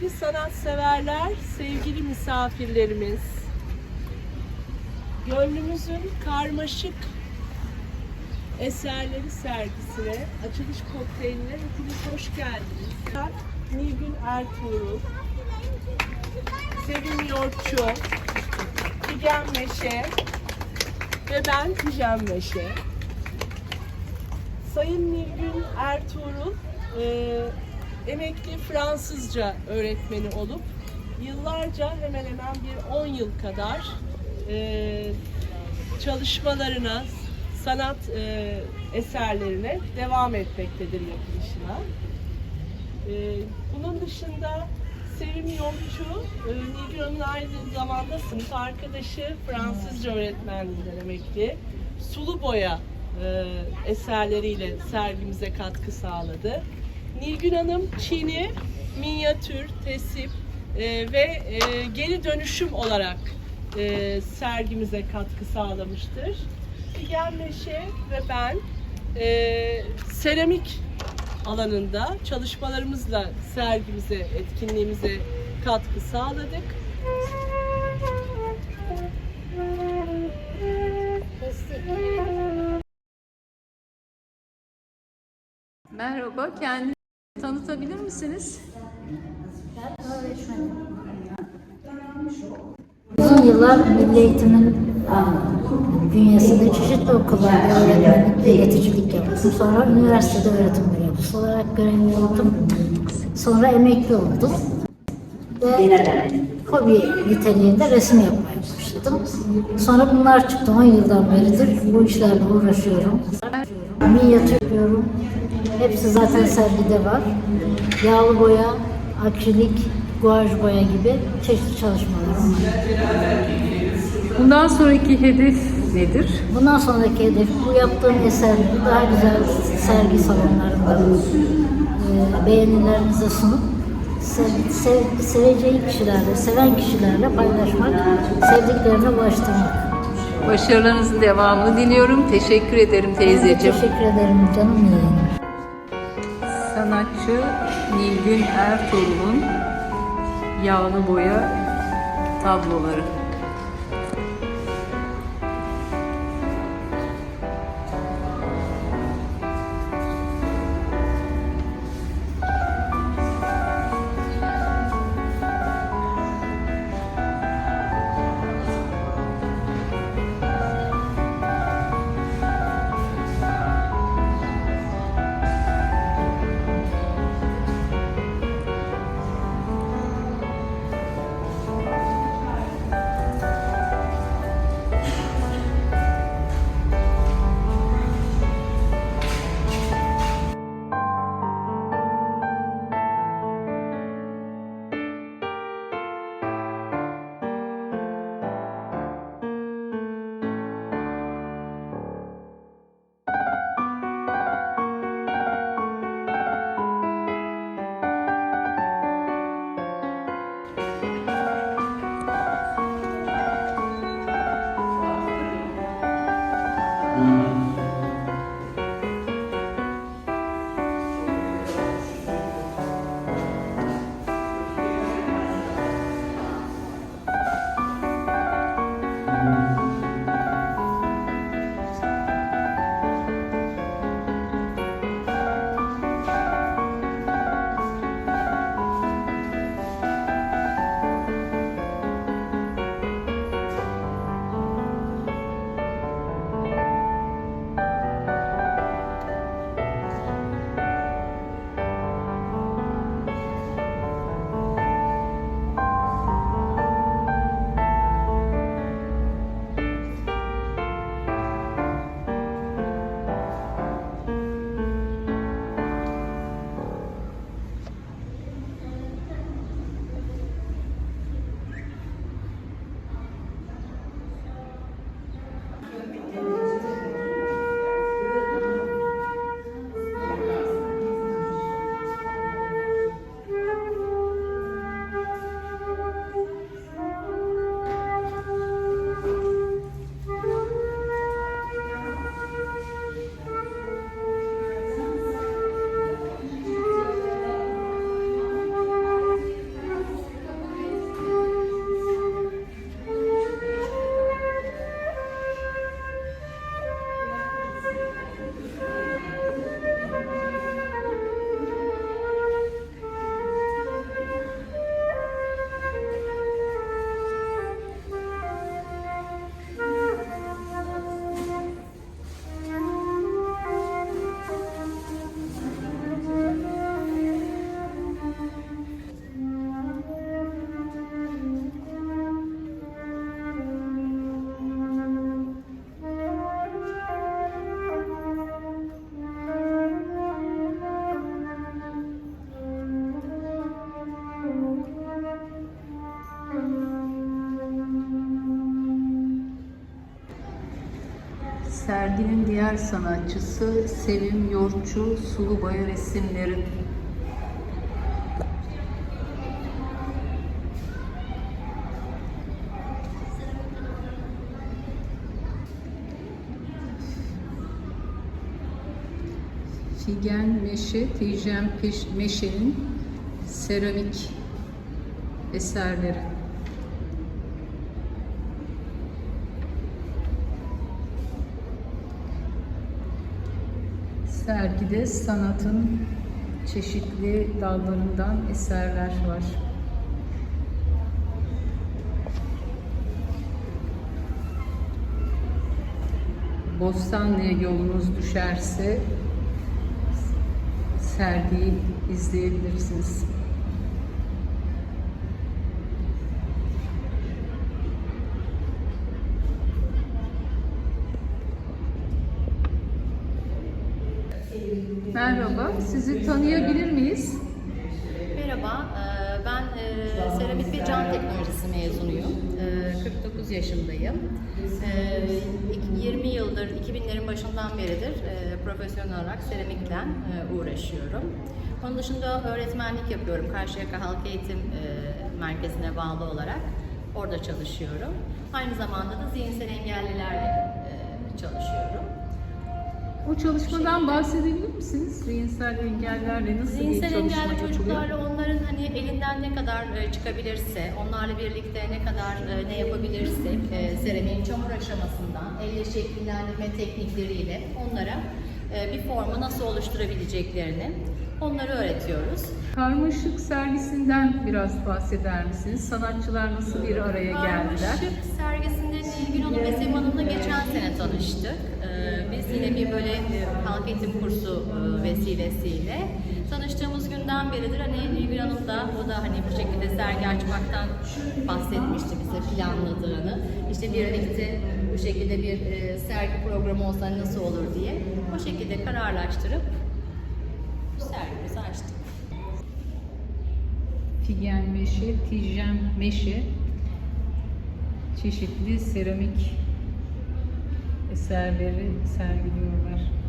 Sevgili sanatseverler, sevgili misafirlerimiz, gönlümüzün karmaşık eserleri sergisine, açılış kokteyline hepiniz hoş geldiniz. Ben Nilgün Ertuğrul, Sevim Yoğurtçu, Figen Meşe ve ben Figen Meşe. Sayın Nilgün Ertuğrul, e, emekli Fransızca öğretmeni olup yıllarca hemen hemen bir 10 yıl kadar e, çalışmalarına, sanat e, eserlerine devam etmektedir yapılışına. E, bunun dışında Sevim Yolcu, e, Nilgün Hanım'ın aynı zamanda sınıf arkadaşı, Fransızca öğretmenliğinden emekli. Sulu boya e, eserleriyle sergimize katkı sağladı. Nilgün Hanım Çin'i minyatür, tesip e, ve e, geri dönüşüm olarak e, sergimize katkı sağlamıştır. Figen Meşe ve ben e, seramik alanında çalışmalarımızla sergimize, etkinliğimize katkı sağladık. Merhaba, kendinizi tanıtabilir misiniz? Uzun yıllar Milli Eğitim'in e, bünyesinde çeşitli okullarda öğretmenlik ve yeticilik yaptım. Sonra üniversitede öğretim görevlisi olarak görev yaptım. Sonra emekli oldum. Ve hobi niteliğinde resim yapmaya başladım. Sonra bunlar çıktı. 10 yıldan beridir bu işlerle uğraşıyorum. Minyatür yapıyorum. Hepsi zaten sergide var. Yağlı boya, akrilik, guaj boya gibi çeşitli çalışmalarım var. Bundan sonraki hedef nedir? Bundan sonraki hedef bu yaptığım eserleri daha güzel sergi salonlarında e, beğenilerinize sunup sev- seveceği kişilerle, seven kişilerle paylaşmak, sevdiklerine ulaştırmak. Başarılarınızın devamını diliyorum. Teşekkür ederim teyzeciğim. Teşekkür ederim canım yeğenim. Sanatçı Nilgün Ertuğrul'un yağlı boya tabloları. Serginin diğer sanatçısı Sevim Yorçu Sulubayır resimleri. Figen Meşe, Tijen Meşe'nin seramik eserleri. Sergide sanatın çeşitli dallarından eserler var. Bostanlı'ya yolunuz düşerse sergiyi izleyebilirsiniz. Merhaba, sizi tanıyabilir miyiz? Merhaba, eee, ben eee, seramik ve cam teknolojisi mezunuyum. Eee, 49 yaşındayım. Eee, iki- 20 yıldır, 2000'lerin başından beridir profesyonel olarak seramikle uğraşıyorum. Onun dışında öğretmenlik yapıyorum. Karşıyaka Halk Eğitim Merkezi'ne bağlı olarak orada çalışıyorum. Aynı zamanda da zihinsel engellilerle çalışıyorum. O çalışmadan bahsedebilir misiniz? Zihinsel engellerle nasıl Zihinsel bir çalışma engelli yapılıyor? çocuklarla onların hani elinden ne kadar e, çıkabilirse, onlarla birlikte ne kadar e, ne yapabilirsek, e, seramiğin çamur aşamasından elle şekillendirme teknikleriyle onlara bir formu nasıl oluşturabileceklerini onları öğretiyoruz. Karmaşık sergisinden biraz bahseder misiniz? Sanatçılar nasıl bir araya geldiler? Karmaşık sergisinde Nilgün Hanım ve Sevim Hanım'la geçen sene tanıştık. Yine bir böyle e, halk eğitim kursu e, vesilesiyle tanıştığımız günden beridir hani Nilgün Hanım da o da hani bu şekilde sergi açmaktan bahsetmişti bize planladığını. İşte birlikte bu şekilde bir e, sergi programı olsa nasıl olur diye o şekilde kararlaştırıp sergimizi açtık. Figen Meşe, Tijen Meşe çeşitli seramik eserleri sergiliyorlar.